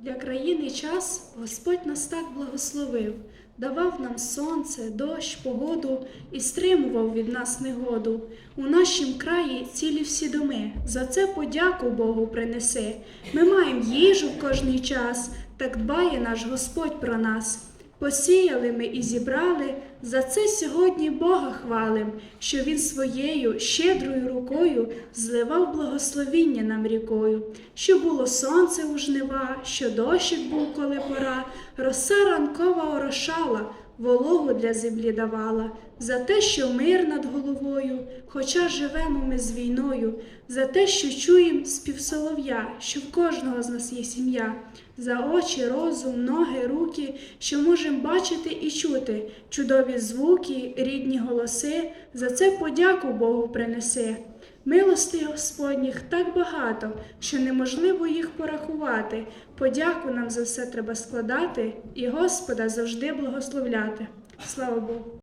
Для країни час Господь нас так благословив, давав нам сонце, дощ, погоду і стримував від нас негоду. У нашім краї цілі всі доми. За це подяку Богу принеси. Ми маємо їжу в кожний час, так дбає наш Господь про нас. Посіяли ми і зібрали, за це сьогодні Бога хвалим, що Він своєю щедрою рукою зливав благословіння нам рікою, що було сонце у жнива, що дощик був, коли пора, роса ранкова орошала, вологу для землі давала, за те, що мир над головою, хоча живемо ми з війною, за те, що чуєм спів солов'я, що в кожного з нас є сім'я, за очі, розум, ноги, руки, що можемо бачити і чути, чудові звуки, рідні голоси, за це подяку Богу принеси. Милостей Господніх так багато, що неможливо їх порахувати. Подяку нам за все треба складати і Господа завжди благословляти. Слава Богу!